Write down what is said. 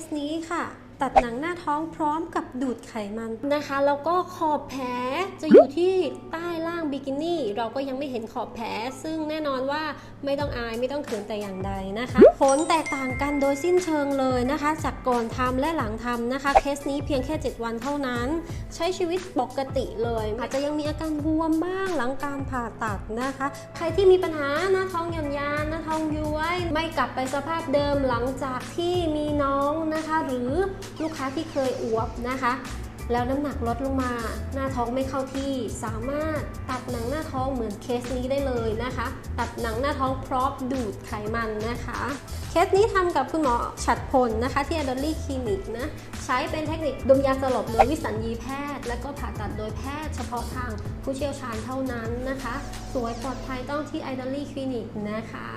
สนี้ค่ะ ตัดหนังหน้าท้องพร้อมกับดูดไขมันนะคะ แล้วก็ขอบแผลจะอยู่ที่ใต้ล่างบิกินี่ เราก็ยังไม่เห็นขอบแผล ซึ่งแน่นอนว่าไม่ต้องอายไม่ต้องเขินแต่อย่างใดนะคะ ผลแตกต่างกันโดยสิ้นเชิงเลยนะคะ จากก่อนทำและหลังทำนะคะ เคสนี้เพียงแค่ 7 วันเท่านั้น ใช้ชีวิตปกติเลยอาจจะยังมีอาการบวมบ้างหลังการผ่าตัดนะคะ ใครที่มีปัญหาหน้าท้องหย่อนยานหน้าท้องย้ว ไม่กลับไปสภาพเดิมหลังจากที่มีน้องนะคะ หรือลูกค้าที่เคยอวบนะคะ แล้วน้ำหนักลดลงมา หน้าท้องไม่เข้าที่สามารถตัดหนังหน้าท้องเหมือนเคสนี้ได้เลยนะคะ ตัดหนังหน้าท้องพร้อมดูดไขมันนะคะ เคสนี้ทำกับคุณหมอฉัดพลนะคะ ที่ a d o l y Clinic นะใช้เป็นเทคนิคดมยาสลบโดยวิสัญญีแพทย์ และก็ผ่าตัดโดยแพทย์เฉพาะทางผู้เชี่ยวชาญเท่านั้นนะคะ สวยปลอดภัยต้องที่ i d o l y Clinic นะคะ